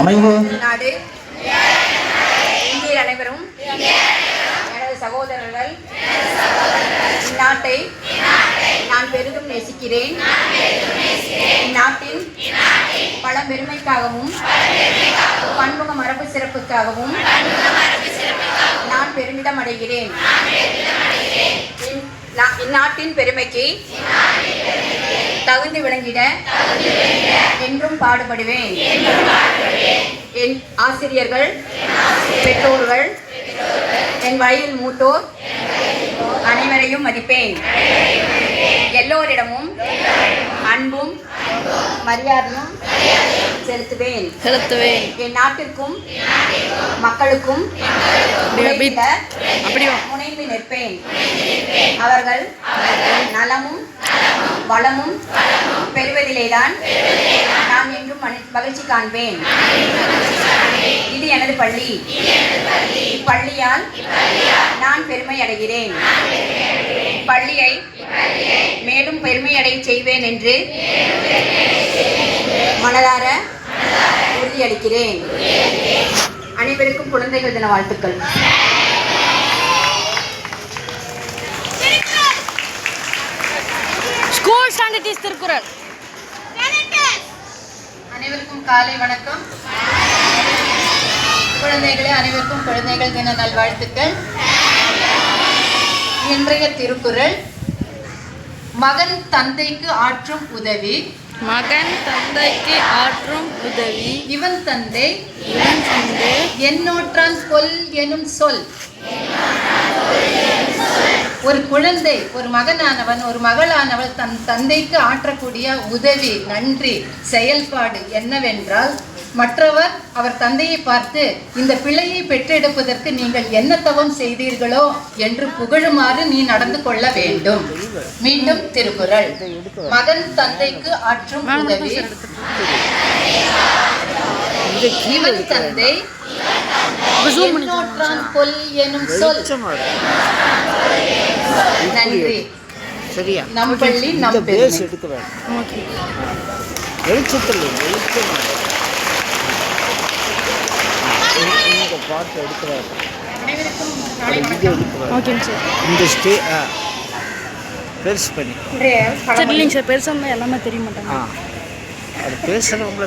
அமைவு. நாடு. இந்தியர் அனைவரும். எனது சகோதரர்கள். இந்நாட்டை நான் பெரிதும் நேசிக்கிறேன். இந்நாட்டின் பழம்பெருமைக்காகவும் பன்முக மரபு சிறப்புக்காகவும் நான் பெருமிதம் அடைகிறேன். நா- இந்நாட்டின் பெருமைக்கு தகுந்து விளங்கிட என்றும் பாடுபடுவேன். என் ஆசிரியர்கள் பெற்றோர்கள் என் வயதில் மூத்தோர் அனைவரையும் மதிப்பேன். எல்லோரிடமும் அன்பும் மரியாதையும் செலுத்துவேன். செலுத்துவேன். என் நாட்டிற்கும் மக்களுக்கும் முனைந்து நிற்பேன். அவர்கள் நலமும் வளமும் பெறுவதிலேதான் நான் என்றும் மகிழ்ச்சி காண்பேன். இது எனது பள்ளி. இப்பள்ளியால் நான் பெருமை அடைகிறேன். பள்ளியை மேலும் பெருமையடை செய்வேன் என்று மனதார உறுதியளிக்கிறேன். அனைவருக்கும் குழந்தைகள் தின வாழ்த்துக்கள். School standard Thirukkural. அனைவருக்கும் காலை வணக்கம். குழந்தைகளே அனைவருக்கும் குழந்தைகள் தின நல்வாழ்த்துக்கள். இன்றைய திருக்குறள் மகன் தந்தைக்கு ஆற்றும் உதவி. மகன் தந்தைக்கு ஆற்றும் உதவி. இவன் தந்தை. இவன் தந்தை. என்னோற்றான் கொல் எனும் சொல். ஒரு குழந்தை ஒரு மகனானவன் ஒரு மகளானவள் தன் தந்தைக்கு ஆற்றக்கூடிய உதவி நன்றி செயல்பாடு என்னவென்றால் மற்றவர் அவர் தந்தையை பார்த்து இந்த பிள்ளையை பெற்றெடுப்பதற்கு நீங்கள் என்ன தவம் செய்தீர்களோ என்று புகழுமாறு நீ நடந்து கொள்ள வேண்டும். மீண்டும் திருக்குறள். மகன் தந்தைக்கு ஆற்றும் உதவி. இவன் தந்தை கொல் எனும் சொல். நன்றி. சரியா? நம் பள்ளி நம் எடுக்க வேண்டாம். வெளிச்சத்தில் வெளிச்சம் இந்த பாட்டு எடுக்க வேண்டாம் அனைவருக்கும் அது காலை வீடியோ எடுக்க வேண்டாம் ஓகேங்க சார். இந்த ஸ்டே பெருசு பண்ணி. சரி பழமொழி இல்லைங்க சார். பெருசாக இருந்தால் எல்லாமே தெரிய மாட்டாங்க அது பேசுகிறவங்கள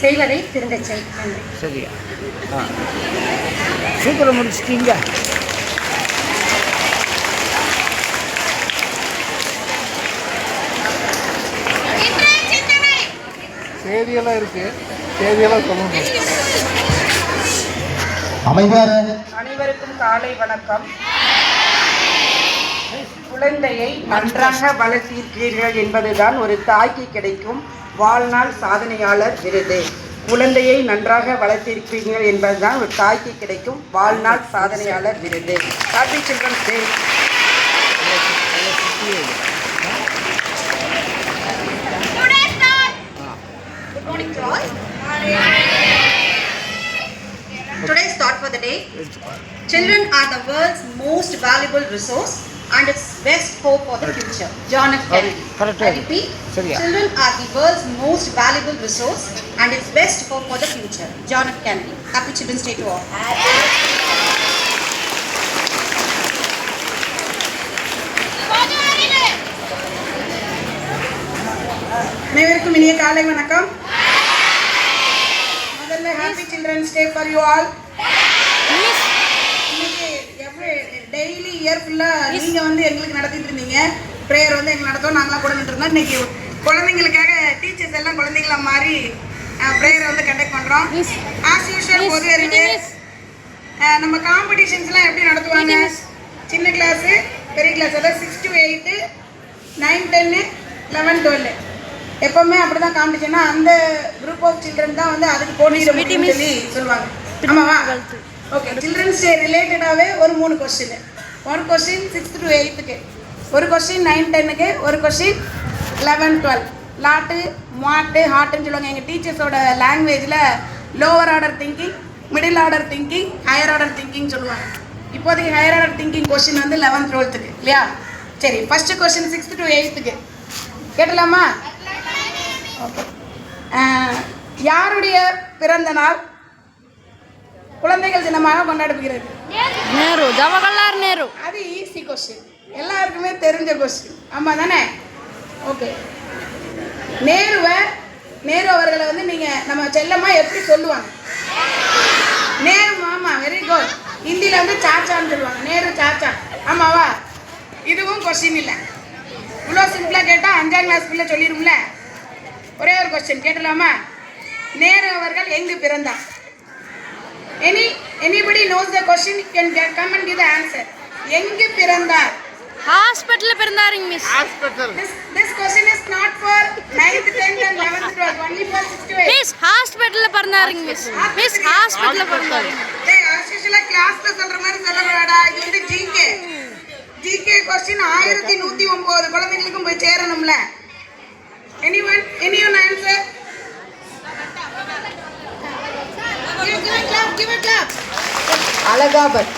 செய்வதை திருந்தச் செய். நன்றி. சரியா? ஆ. சூப்பராக முடிச்சிட்டீங்க. செய்தியெல்லாம் இருக்கு. செய்தியெல்லாம் சொல்லணும். அனைவருக்கும் காலை வணக்கம். குழந்தையை நன்றாக வளர்த்தீர்கள் என்பதுதான் ஒரு தாய்க்கு கிடைக்கும் வாழ்நாள் சாதனையாளர் விருது. குழந்தையை நன்றாக வளர்த்திருப்பீர்கள் என்பதுதான் ஒரு தாய்க்கு கிடைக்கும் வாழ்நாள் சாதனையாளர் விருது. Happy children's day morning to all. Today's thought for the day Children are the world's most valuable resource and its best hope for the future. John F. Kennedy. correct. I repeat, சரியா? children are the world's most valuable resource and its best hope for the future. John F. Kennedy. Happy Children's Day to all. அனைவருக்கும் இனிய காலை வணக்கம் முதல்ல happy children's day for you all இன்னைக்கு எப்படி daily year ஃபுல்லாக நீங்கள் வந்து எங்களுக்கு நடத்திட்டு இருந்தீங்க. ப்ரேயர் வந்து எங்களுக்கு நடத்தோம் நாங்களாம் கூட இருந்தோம். இன்னைக்கு குழந்தைங்களுக்காக டீச்சர்ஸ் எல்லாம் குழந்தைங்கள மாதிரி ப்ரேயரை வந்து கண்டக்ட் பண்ணுறோம் ஆஸ் யூஷுவல் அஹ், நம்ம காம்படிஷன்ஸ்லாம் எப்படி நடத்துவாங்க? சின்ன கிளாஸு பெரிய கிளாஸ் அதாவது six to eight nine ten eleven twelve எப்போவுமே அப்படி தான் காம்படிஷன்னா அந்த குரூப் ஆஃப் சில்ட்ரன் தான் வந்து அதுக்கு போட்டியிட சொல்லி சொல்லுவாங்க. ஆமாவா? ஓகே சில்ட்ரன்ஸ் டே ரிலேட்டடாகவே ஒரு மூணு கொஸ்டின் ஒரு கொஸ்டின் சிக்ஸ்த் டு எயித்துக்கு ஒரு கொஸ்டின் நைன் டென்னுக்கு ஒரு கொஸ்டின் லெவன் டுவெல் லாட்டு மாட்டு ஹாட்டுன்னு சொல்லுவாங்க. எங்கள் டீச்சர்ஸோட லாங்குவேஜில் lower order thinking middle order thinking higher order thinking சொல்லுவாங்க. இப்போதைக்கு ஹையர் ஆர்டர் திங்கிங் கொஸ்டின் வந்து லெவன்த் டுவெல்த்துக்கு இல்லையா? சரி ஃபர்ஸ்ட் கொஸ்டின் சிக்ஸ்த் டு எயித்துக்கு கேட்டலாமா? ஓகே யாருடைய பிறந்த நாள்? குழந்தைகள் தினமாக கொண்டாடப்படுகிறது. நேரு ஜவஹர்லால் நேரு. அது ஈஸி கொஸ்டின் எல்லாருக்குமே தெரிஞ்ச கொஸ்டின் ஆமாம் தானே? ஓகே நேருவை நேரு அவர்களை வந்து நீங்கள் நம்ம செல்லம்மா எப்படி சொல்லுவாங்க? நேரு மாமா வெரி குட் ஹிந்தியில் வந்து சாச்சான்னு சொல்லுவாங்க. நேரு சாச்சா. ஆமாவா? இதுவும் கொஸ்டின் இல்லை. இவ்வளோ சிம்பிளாக கேட்டால் அஞ்சாம் கிளாஸ் பிள்ளை சொல்லிடும்ல? ஒரே ஒரு கொஸ்டின் கேட்டலாமா? நேரு அவர்கள் எங்கு பிறந்தார்? Any anybody knows the question can come and give the answer எங்கு பிறந்தார்? ஹாஸ்பிட்டலில் பிறந்தாருங்க miss hospital this this question is not for 9th 10th and 11th 12th only for 6 to 8 miss ஹாஸ்பிட்டலில் பிறந்தாருங்க மிஸ் மிஸ் ஹாஸ்பிட்டலில் பிறந்தாரு. டேய் ஆசிஷல கிளாஸ்ல சொல்ற மாதிரி சொல்லக்கூடாடா. இது வந்து ஜிகே ஜிகே கொஸ்டின் ஆயிரத்தி நூத்தி அலகாபாத்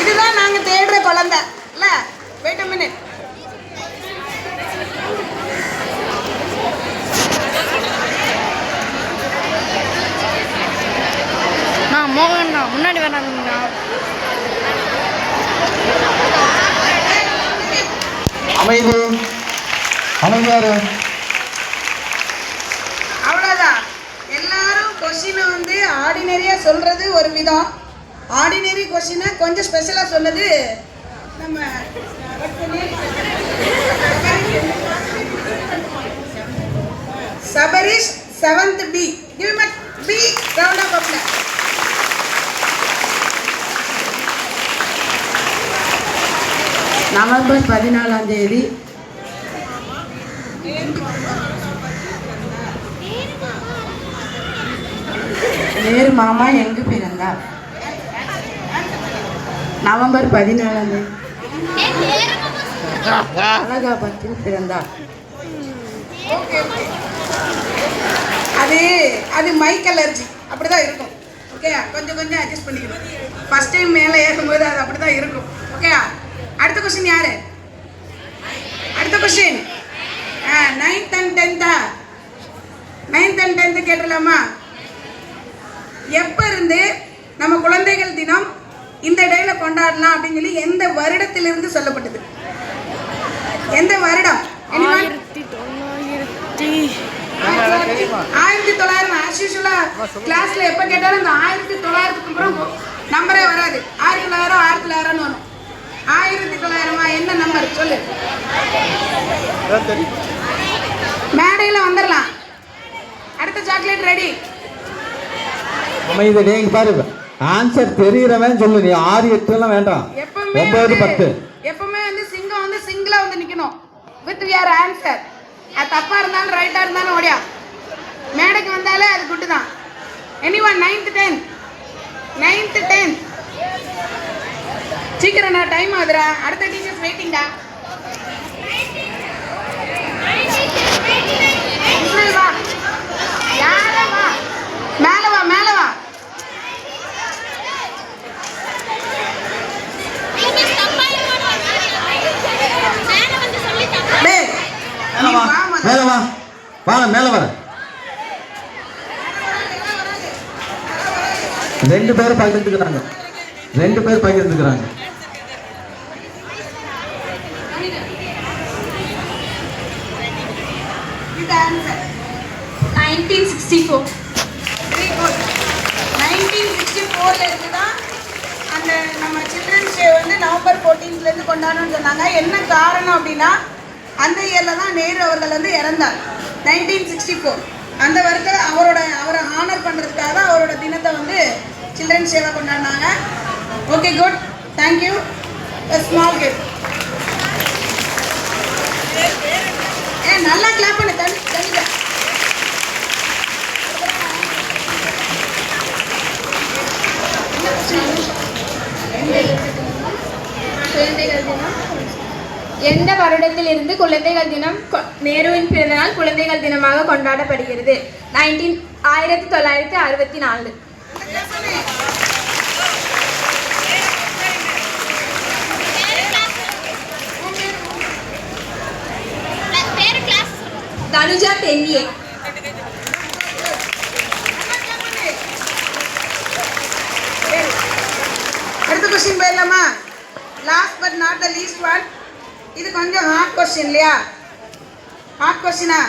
இதுதான் நாங்க தேடுற குழந்தை. இல்ல வெயிட் minute. நான் மோகன்ண்ணா முன்னாடி வேணாங்கண்ணா அமைதி. அமைதியாரு அவ்வளோதான் எல்லாரும் கொஷினை வந்து ஆர்டினரியாக சொல்கிறது ஒரு விதம். ஆர்டினரி கொஷினை கொஞ்சம் ஸ்பெஷலாக சொன்னது நம்ம சபரிஷ் செவன்த் பி கிவ் மட் பி ரவுண்ட் ஆஃப் அப்ளை நவம்பர் பதினாலாம் தேதி நேரு மாமா எங்கு பிறந்தார்? நவம்பர் பதினாலாம் தேதி அலகாபாத்தில் பிறந்தார். அது அது மைக் அலர்ஜி அப்படி தான் இருக்கும் ஓகே கொஞ்சம் கொஞ்சம் அட்ஜஸ்ட் பண்ணிக்கணும். ஃபர்ஸ்ட் டைம் மேலே ஏறும்போது அது அப்படி தான் இருக்கும் ஓகே அடுத்த கொஸ்டின் யாரு? அடுத்த கொஸ்டின் நைன்த் அண்ட் டென்த்தா நைன்த் அண்ட் டென்த்து கேட்டுடலாமா? எப்போ இருந்து நம்ம குழந்தைகள் தினம் இந்த டேல கொண்டாடலாம் அப்படின்னு சொல்லி எந்த வருடத்திலிருந்து சொல்லப்பட்டது? எந்த வருடம்? ஆயிரத்தி தொள்ளாயிரம் ஆஸ் யூஸ்வலா கிளாஸ்ல எப்ப கேட்டாலும் இந்த ஆயிரத்தி தொள்ளாயிரத்துக்கு அப்புறம் நம்பரே வராது. ஆயிரத்தி தொள்ளாயிரம் ஆயிரத்தி தொள்ளாயிரம்னு வரும். ஆயிரத்தி தொள்ளாயிரமா? என்ன நம்பர் சொல்லு. மேடையில் வந்துடலாம் அடுத்த சாக்லேட் ரெடி அமைதி நீங்க பாரு. ஆன்சர் தெரிகிறவன் சொல்லு. நீ ஆறு எட்டு எல்லாம் வேண்டாம். ஒன்பது பத்து. எப்பவுமே வந்து சிங்கம் வந்து சிங்கிளா வந்து நிக்கணும். வித் வியர் ஆன்சர் அது தப்பா இருந்தாலும் ரைட்டா இருந்தாலும் ஓடியா. மேடைக்கு வந்தாலே அது குட்டு தான். Any one ninth tenth ninth tenth சீக்கிரம் நான் டைம் ஆகுதுடா. அடுத்த டீச்சர்ஸ் வெயிட்டிங்கடா இஸ்மாயில் வா யாரே வா மேல வா மேல வா டேய் நீ வா, வா முதல்ல. மேல வா வாங்க மேல வர ரெண்டு பேர் பகிர்ந்துக்கிறாங்க ரெண்டு பேர் பகிர்ந்துக்கிறாங்க nineteen sixty four nineteen sixty இருந்து தான் அந்த நம்ம சில்ட்ரன்ஸ் டே வந்து நவம்பர் ஃபோர்டீன்த்லேருந்து கொண்டாடணும்னு சொன்னாங்க. என்ன காரணம் அப்படின்னா அந்த இயரில் தான் நேரு அவர்கள் வந்து இறந்தார். நைன்டீன் சிக்ஸ்டி ஃபோர் அந்த வருஷம் அவரோட அவரை ஆனர் பண்ணுறதுக்காக அவரோட தினத்தை சில்ட்ரன் சில்ட்ரன்ஸ் கொண்டாடினாங்க. Okay good thank you small gift ஏ நல்லா கிளாப் பண்ணு தண்ணி தண்ணி குழந்தைகள் தினம். எந்த வருடத்திலிருந்து குழந்தைகள் தினம் கொ- நேருவின் பிறந்தநாள் குழந்தைகள் தினமாக கொண்டாடப்படுகிறது? நைன்டீன் ஆயிரத்தி தொள்ளாயிரத்தி அறுபத்தி நாலு இந்த class பண்ணு. எம்பிஏ அடுத்த கொஸ்டின் போயிடலாமா? Last but not the least one இது கொஞ்சம் ஹார்ட் கொஸ்டின் இல்லையா? Hard கொஸ்டினா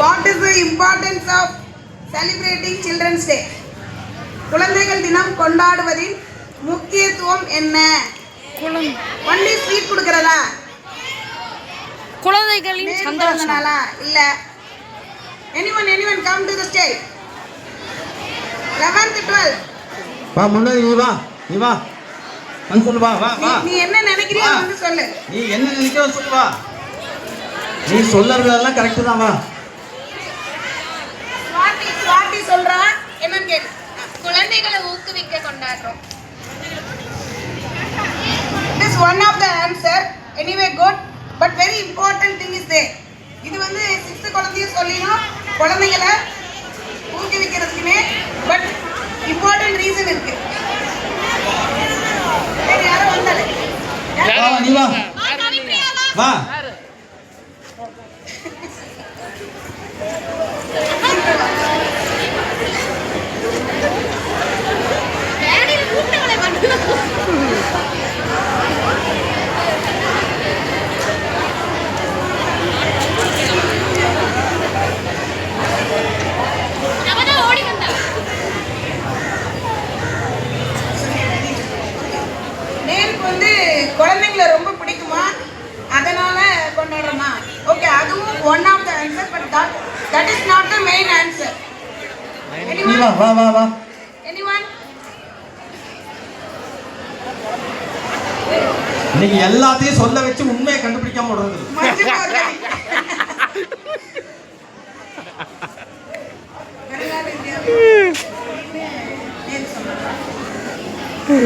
what is the importance of celebrating children's day குழந்தைகள் தினம் கொண்டாடுவதின் முக்கியத்துவம் என்ன? ஒன்லி ஸ்வீட் கொடுக்கறதா? குழந்தைகளின் சந்தோஷம். இல்ல. Anyone anyone come to the stage 11th 12 வா முன்னாடி நீ வா நீ வா. வந்து சொல்லு வா வா வா. நீ என்ன நினைக்கிறியோ. வந்து சொல்லு. நீ என்ன நினைக்கிறோ சொல்லு வா. நீ சொல்லறதெல்லாம் கரெக்டு தான் வா. ஸ்வாதி ஸ்வாதி சொல்றா? என்னன்னு கேளு. குழந்தைகளை ஊக்குவிக்க கொண்டாடுறோம். This one of the answer anyway good but very important thing is the இது வந்து சிக்ஸ்த் குழந்தையும் சொல்லியும் குழந்தைகளை ஊக்குவிக்கிறதுக்குமே பட் இம்பார்ட்டன்ட் ரீசன் இருக்கு. சரி யாரோ வந்தாரு வா வா, நீ வா வா ஓடி வந்தா நேருக்கு வந்து குழந்தைங்களை ரொம்ப பிடிக்குமா அதனால கொண்டாடுறோமா okay one of the answer but that that is not the main answer நீ வா வா வா வா எனிவன் இன்னைக்கு எல்லாத்தையும் சொல்ல வச்சு உண்மையை கண்டுபிடிக்காம விடுறது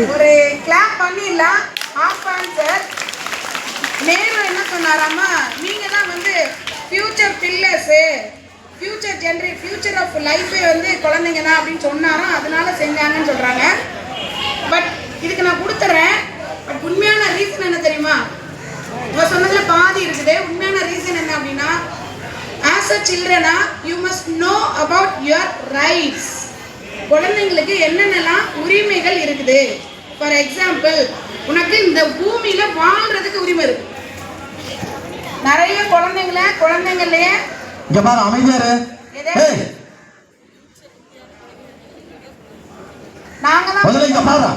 ஒரு கிளாப் பண்ணிடலாம். ஆஃப் ஆன்சர் நேரு என்ன சொன்னாராமா நீங்க தான் வந்து ஃப்யூச்சர் பில்லர்ஸு ஃப்யூச்சர் ஜென்ரே ஃப்யூச்சர் ஆஃப் லைஃபே வந்து குழந்தைங்க தான் அப்படின்னு சொன்னாரோ அதனால செஞ்சாங்கன்னு சொல்கிறாங்க பட் இதுக்கு நான் கொடுத்துட்றேன் பட் உண்மையான ரீசன் என்ன தெரியுமா? இவ சொன்னதில் பாதி இருக்குது. உண்மையான ரீசன் என்ன அப்படின்னா as a சில்ட்ரனா you must know about your rights குழந்தைங்களுக்கு என்னென்னலாம் உரிமைகள் இருக்குது? ஃபார் எக்ஸாம்பிள் உனக்கு இந்த பூமியில் வாழ்கிறதுக்கு உரிமை இருக்குது நிறைய குழந்தைங்கள குழந்தைங்களையே. இங்க பாரு அமைதியாரு நாங்க முதல்ல இங்க தான் பாரு.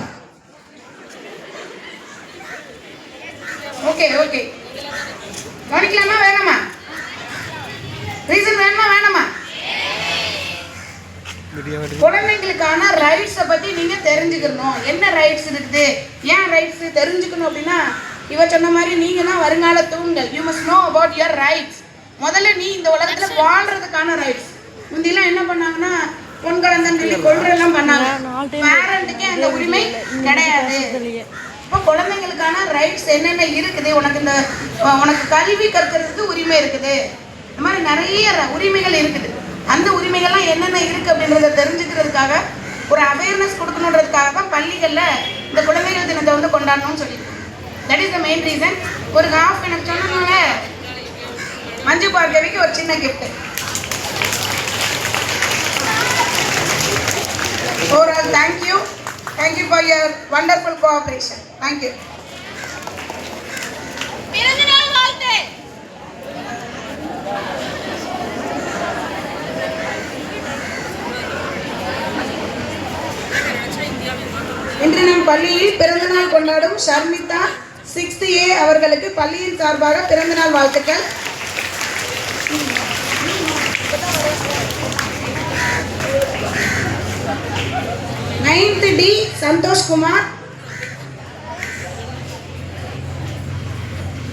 Okay okay. கவனிக்கலாமா வேணாமா? ரீசன் வேணுமா வேணாமா? குழந்தைங்களுக்கான ரைட்ஸை பற்றி நீங்கள் தெரிஞ்சுக்கணும். என்ன ரைட்ஸ் இருக்குது? ஏன் ரைட்ஸ் தெரிஞ்சுக்கணும் அப்படின்னா இவ சொன்ன மாதிரி நீங்கள் தான் வருங்கால தூண்கள் you must know about your rights முதல்ல நீ இந்த உலகத்தில் வாழ்றதுக்கான ரைட்ஸ் முந்திலாம் என்ன பண்ணாங்கன்னா பொன் கலந்தன் சொல்லி கொள்றெல்லாம் பண்ணாங்க. பேரண்ட்டுக்கே அந்த உரிமை கிடையாது. இப்போ குழந்தைங்களுக்கான ரைட்ஸ் என்னென்ன இருக்குது? உனக்கு இந்த உனக்கு கல்வி கற்கிறதுக்கு உரிமை இருக்குது. இந்த மாதிரி நிறைய உரிமைகள் இருக்குது. அந்த உரிமைகள்லாம் என்னென்ன இருக்குது அப்படின்றத தெரிஞ்சுக்கிறதுக்காக ஒரு அவேர்னஸ் கொடுக்கணுன்றதுக்காக தான் பள்ளிகளில் இந்த குழந்தைகள் தினத்தை வந்து கொண்டாடணும்னு சொல்லியிருக்கோம் that is the main reason ஒரு ஹாஃப் எனக்கு சொன்னதுனால மஞ்சு பார்கவிக்கு ஒரு சின்ன gift overall thank you thank you for your wonderful cooperation thank you இன்று நம் பள்ளியில் பிறந்தநாள் கொண்டாடும் ஷர்மிதா சிக்ஸ்த் ஏ அவர்களுக்கு பள்ளியின் சார்பாக பிறந்தநாள் வாழ்த்துக்கள். Ninth D Santhoshkumar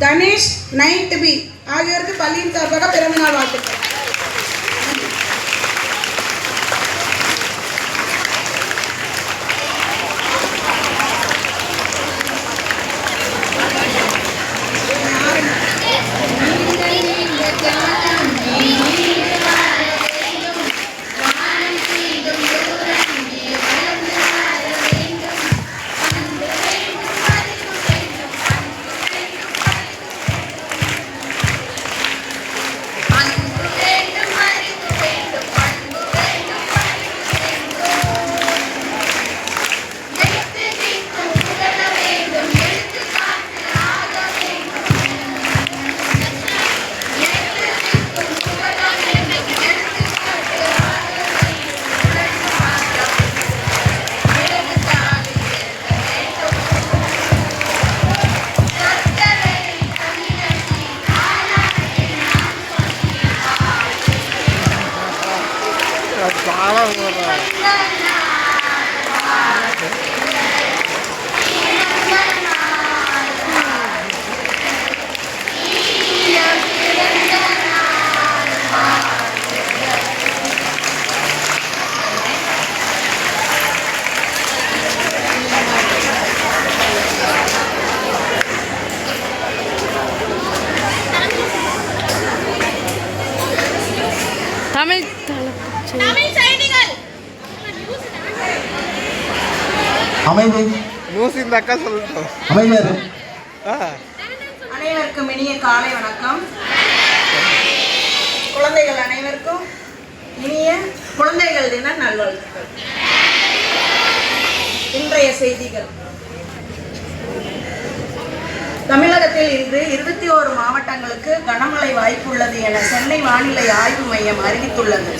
Ganesh ninth B. ஆகியோருக்கு பள்ளியின் சார்பாக பிறந்தநாள் வாழ்த்துக்கள். அமைதி. அக்கா சொல்லட்டும். அமைதியாரு. அனைவருக்கும் இனிய காலை வணக்கம். குழந்தைகள் அனைவருக்கும் இனிய குழந்தைகள் தின நல்வாழ்த்துக்கள். இன்றைய செய்திகள். தமிழகத்தில் இன்று இருபத்தி ஓரு மாவட்டங்களுக்கு கனமழை வாய்ப்புள்ளது என சென்னை வானிலை ஆய்வு மையம் அறிவித்துள்ளது.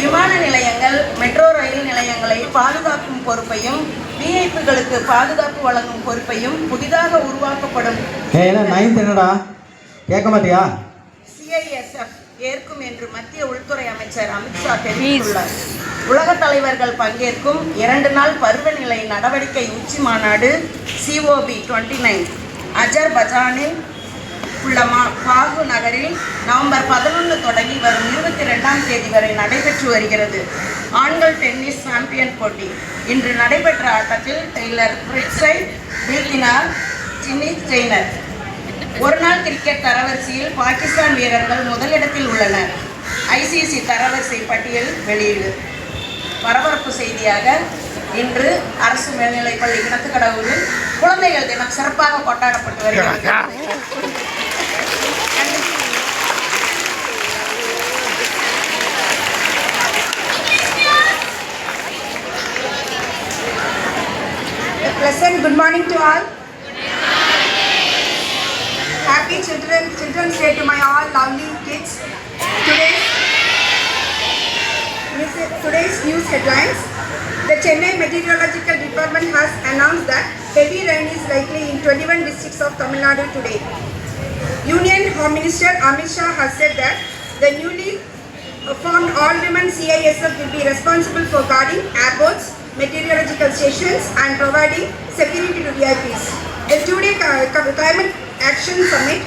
விமான நிலையங்கள் மெட்ரோ ரயில் நிலையங்களை பாதுகாக்கும் பொறுப்பையும் விஐபிகளுக்கு பாதுகாப்பு வழங்கும் பொறுப்பையும் புதிதாக உருவாக்கப்படும். கேட்க மாட்டியா? சிஐஎஸ்எஃப் ஏற்கும் என்று மத்திய உள்துறை அமைச்சர் அமித்ஷா தெரிவித்துள்ளார். உலக தலைவர்கள் பங்கேற்கும் இரண்டு நாள் பருவநிலை நடவடிக்கை உச்சி மாநாடு சிஓபி டுவெண்ட்டி நைன் அஜர்பஜானில் உள்ள மா பாகு நகரில் நவம்பர் பதினொன்று தொடங்கி வரும் இருபத்தி ரெண்டாம் தேதி வரை நடைபெற்று வருகிறது. ஆண்கள் டென்னிஸ் சாம்பியன் போட்டி. இன்று நடைபெற்ற ஆட்டத்தில் டெய்லர் பிரிட்ஸை வீழ்த்தினார் சின்னி ஒரு ஒருநாள் கிரிக்கெட் தரவரிசையில் பாகிஸ்தான் வீரர்கள் முதலிடத்தில் உள்ளனர். ஐசிசி தரவரிசை பட்டியல் வெளியீடு. பரபரப்பு செய்தியாக இன்று அரசு மேல்நிலைப்பள்ளி கிணத்துக்கடவுரில் குழந்தைகள் தினம் சிறப்பாக கொண்டாடப்பட்டு வருகிறது pleasant good morning to all. Happy children, Children's Day to my all lovely kids. Today, today's news headlines. The Chennai Meteorological Department has announced that heavy rain is likely in 21 districts of Tamil Nadu today. Union Home Minister Amit Shah has said that the newly formed all-women CISF will be responsible for guarding airports, meteorological stations and providing security to VIPs. The two-day climate action summit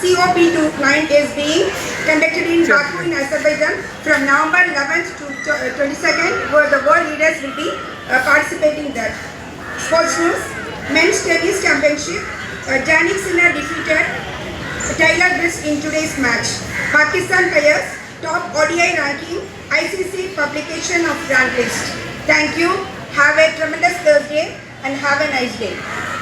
COP29 is being conducted in Baku in Azerbaijan from November 11th to uh, 22nd where the world leaders will be uh, participating there. Sports news, men's tennis championship, uh, Janik Sinner defeated Tyler Bliss in today's match. Pakistan players top ODI ranking ICC publication of rank list. Thank you. Have a tremendous Thursday and have a nice day.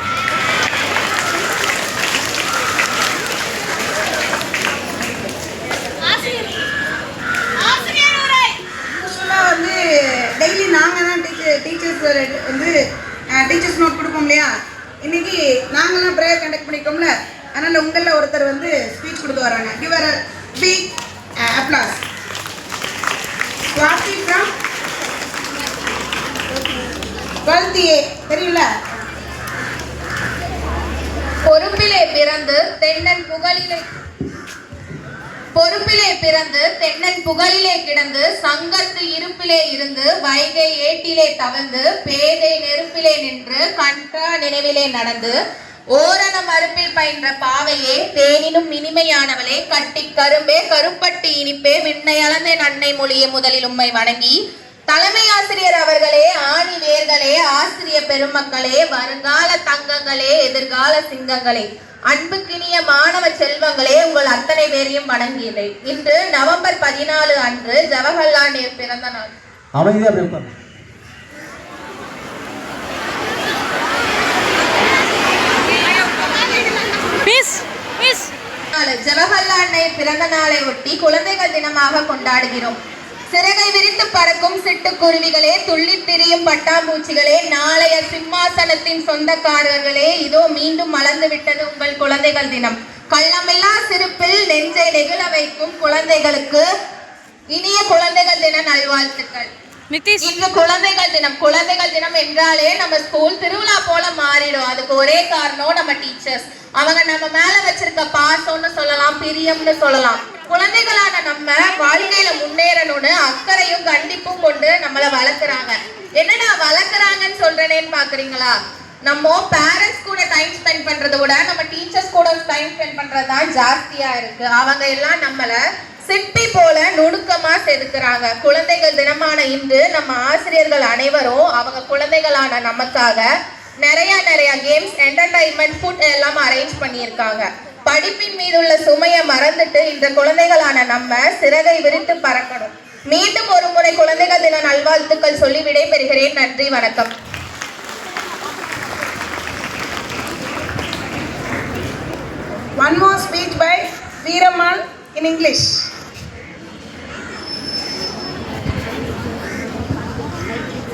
ஏட்டிலே பேதை நெருப்பிலே நின்று கன்றா நினைவிலே நடந்து ஓரண மறுப்பில் பயின்ற பாவையே தேனினும் இனிமையானவளே கட்டி கரும்பே கருப்பட்டி இனிப்பே விண்ணை நன்னை அன்னை மொழியே முதலில் உம்மை வணங்கி தலைமை ஆசிரியர் அவர்களே ஆணி வேர்களே ஆசிரிய பெருமக்களே வருங்கால தங்கங்களே எதிர்கால சிங்கங்களே அன்புக்கினிய மாணவ செல்வங்களே உங்கள் அத்தனை பேரையும் வணங்கியதை இன்று நவம்பர் பதினாலு அன்று ஜவஹர்லால் நேரு பிறந்த நாள். மிஸ் மிஸ் நாலு ஜவஹர்லால் நேரு பிறந்த நாளை ஒட்டி குழந்தைகள் தினமாக கொண்டாடுகிறோம். சிறகை விரித்து பறக்கும் சிட்டுக்குருவிகளே துள்ளித் திரியும் பட்டாம்பூச்சிகளே நாளைய சிம்மாசனத்தின் சொந்தக்காரர்களே இதோ மீண்டும் மலர்ந்து விட்டது உங்கள் குழந்தைகள் தினம். கள்ளமில்லா சிரிப்பில் நெஞ்சை நெகிழ வைக்கும் குழந்தைகளுக்கு இனிய குழந்தைகள் தின நல்வாழ்த்துக்கள். நிதிஷ் இன்று குழந்தைகள் தினம் குழந்தைகள் தினம் என்றாலே நம்ம ஸ்கூல் திருவிழா போல மாறிடும். அதுக்கு ஒரே காரணம் நம்ம டீச்சர்ஸ் அவங்க நம்ம மேல வச்சிருக்க பாசம்னு சொல்லலாம் பிரியம்னு சொல்லலாம். குழந்தைகளான நம்ம வாழ்க்கையில முன்னேறணும்னு அக்கறையும் கண்டிப்பும் கொண்டு நம்மள வளர்க்குறாங்க. என்னடா வளர்க்குறாங்கன்னு சொல்றேனேன்னு பாக்குறீங்களா? நம்ம பேரண்ட்ஸ் கூட டைம் ஸ்பெண்ட் பண்றதை விட நம்ம டீச்சர்ஸ் கூட டைம் ஸ்பெண்ட் பண்றது தான் ஜாஸ்தியா இருக்கு. அவங்க எல்லாம் நம்மள சிற்பி போல நுணுக்கமா செதுக்குறாங்க. குழந்தைகள் தினமான இன்று நம்ம ஆசிரியர்கள் அனைவரும் அவங்க குழந்தைகளான நமக்காக நிறைய நிறைய கேம்ஸ் என்டர்டைன்மெண்ட் ஃபுட் எல்லாம் அரேஞ்ச் பண்ணியிருக்காங்க. படிப்பின் மீது உள்ள சுமையை மறந்துட்டு இந்த குழந்தைகளான நம்ம சிறகை விரித்து பறக்கணும். மீண்டும் ஒரு முறை குழந்தைகள் தின நல்வாழ்த்துக்கள் சொல்லி விடைபெறுகிறேன். நன்றி வணக்கம். One more speech by Veeramal in English.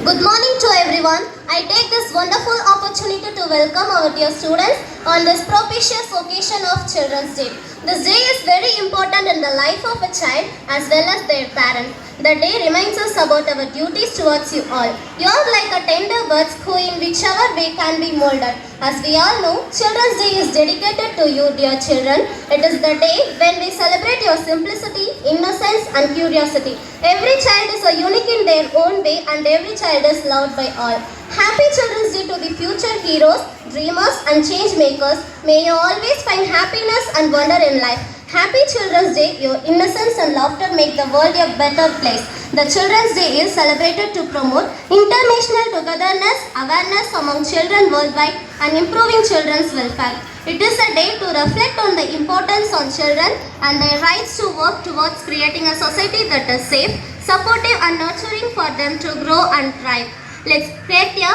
Good morning to everyone. I take this wonderful opportunity to welcome our dear students on this propitious occasion of Children's Day. This day is very important in the life of a child as well as their parents. The day reminds us about our duties towards you all. You are like a tender buds who in whichever way can be molded. As we all know, Children's Day is dedicated to you, dear children. It is the day when we celebrate your simplicity, innocence, and curiosity. Every child is a unique in their own way, and every child is loved by all. Happy Children's Day to the future heroes, dreamers, and change makers. May you always find happiness and wonder in life. Happy Children's Day. Your innocence and laughter make the world a better place. The Children's Day is celebrated to promote international togetherness, awareness among children worldwide, and improving children's welfare. It is a day to reflect on the importance on children and their rights to work towards creating a society that is safe, supportive, and nurturing for them to grow and thrive. Let's create a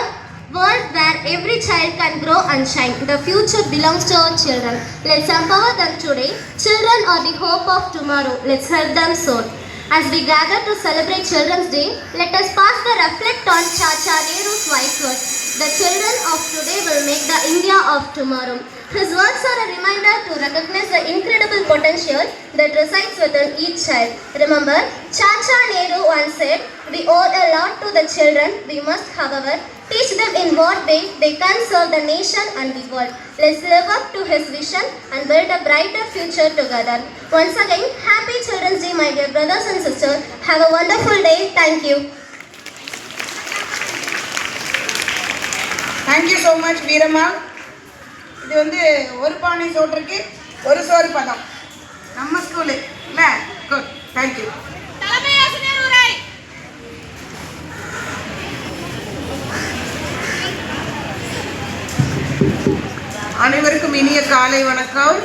world where every child can grow and shine. The future belongs to our children. Let's empower them today. Children are the hope of tomorrow. Let's help them soar. As we gather to celebrate Children's Day, let us pause the reflect on Chacha Nehru's wise words. The children of today will make the India of tomorrow. His works are a reminder to recognize the incredible potential that resides within each child. Remember, Chacha Nehru once said, We owe a lot to the children. We must, however, teach them in what way they can serve the nation and the world. Let's live up to his vision and build a brighter future together. Once again, happy Children's Day, my dear brothers and sisters. Have a wonderful day. Thank you. Thank you so much, Veerama. இது வந்து ஒரு பானை சோற்றுக்கு ஒரு சோறு பதம். நம்ம school இல்லை? Good thank you அனைவருக்கும் இனிய காலை வணக்கம்.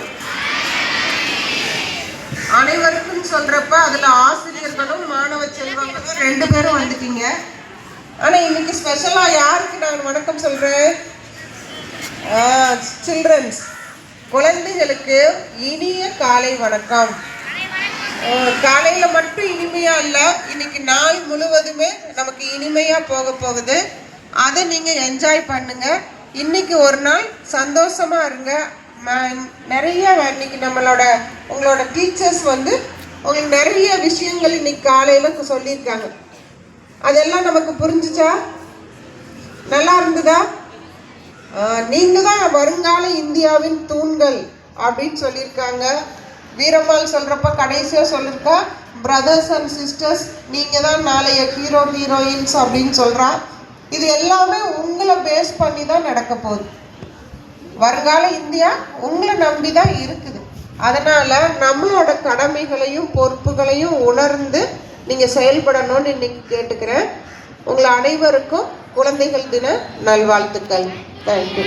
அனைவருக்கும் சொல்றப்ப அதுல ஆசிரியர்களும் மாணவ செல்வங்களும் ரெண்டு பேரும் வந்துட்டீங்க. ஆனா இன்னைக்கு ஸ்பெஷலா யாருக்கு நான் வணக்கம் சொல்றேன்? சில்ட்ரன்ஸ் குழந்தைகளுக்கு இனிய காலை வணக்கம். காலையில் மட்டும் இனிமையாக இல்லை இன்னைக்கு நாள் முழுவதுமே நமக்கு இனிமையாக போக போகுது. அதை நீங்கள் என்ஜாய் பண்ணுங்கள் இன்னைக்கு ஒரு நாள் சந்தோஷமாக இருங்க. ம- நிறைய இன்னைக்கு நம்மளோட உங்களோட டீச்சர்ஸ் வந்து உங்களுக்கு நிறைய விஷயங்கள் இன்னைக்கு காலையில் சொல்லியிருக்காங்க. அதெல்லாம் நமக்கு புரிஞ்சுச்சா? நல்லா இருந்ததா? நீங்கள் தான் வருங்கால இந்தியாவின் தூண்கள் அப்படின்னு சொல்லியிருக்காங்க. வீரம்மாள் சொல்கிறப்ப கடைசியாக சொல்லியிருக்கா பிரதர்ஸ் அண்ட் சிஸ்டர்ஸ் நீங்கள் தான் நாளைய ஹீரோ ஹீரோயின்ஸ் அப்படின்னு சொல்றா. இது எல்லாமே உங்களை பேஸ் பண்ணி தான் நடக்க போகுது. வருங்கால இந்தியா உங்களை நம்பி தான் இருக்குது. அதனால் நம்மளோட கடமைகளையும் பொறுப்புகளையும் உணர்ந்து நீங்கள் செயல்படணும்னு இன்னைக்கு கேட்டுக்கிறேன். உங்களை அனைவருக்கும் குழந்தைகள் தின நல்வாழ்த்துக்கள் தேங்க்யூ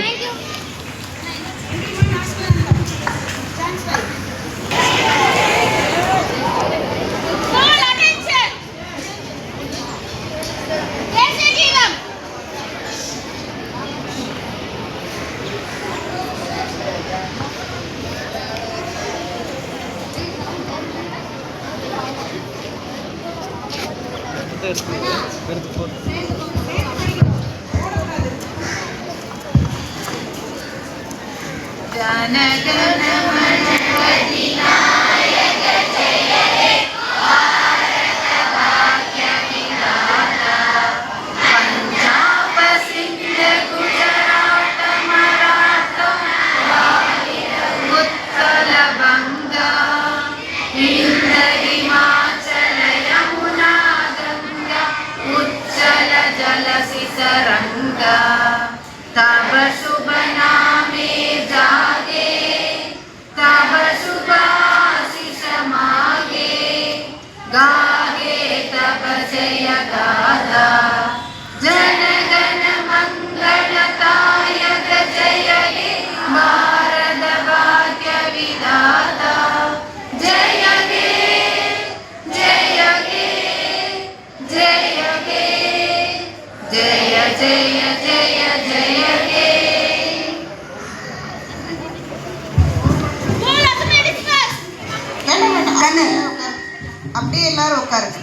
எடுத்து எடுத்து गण गण அப்படியே எல்லாரும் உட்காருங்க